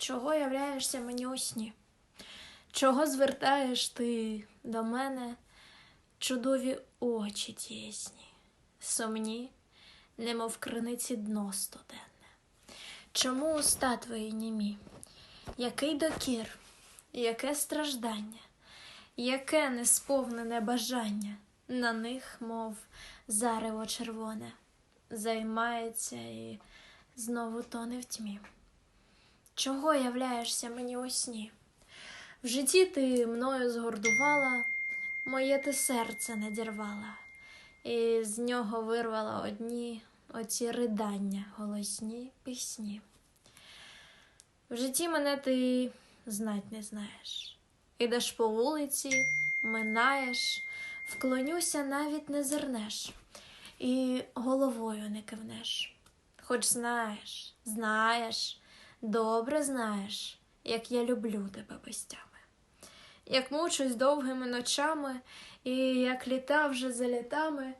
чого являєшся мені у сні? Чого звертаєш ти до мене чудові очі тісні, сумні, немов криниці дно студенне? Чому уста твої німі? Який докір, яке страждання, яке несповнене бажання на них, мов зарево червоне, займається і знову тоне в тьмі. Чого являєшся мені у сні? В житті ти мною згордувала, моє ти серце надірвала, і з нього вирвала одні оці ридання, голосні пісні. В житті мене ти знать не знаєш. Ідеш по вулиці, минаєш, вклонюся, навіть не зернеш, і головою не кивнеш. Хоч знаєш, знаєш, добре знаєш, як я люблю тебе безтями, як мучусь довгими ночами, і як літа вже за літами,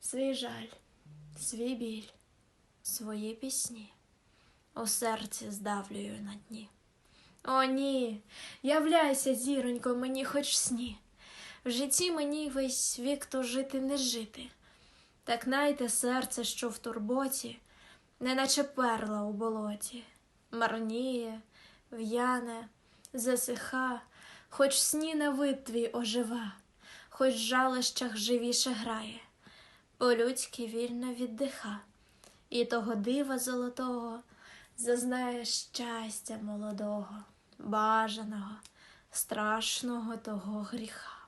свій жаль, свій біль, свої пісні у серці здавлюю на дні. О, ні, являйся, зіронько, мені хоч сні. В житті мені весь вік то жити не жити. Так найте серце, що в турботі, неначе перла у болоті, марніє, в'яне, засиха, хоч сні на вид твій ожива, хоч в жалощах живіше грає, по-людськи вільно віддиха, і того дива золотого зазнає щастя молодого, бажаного, страшного того гріха.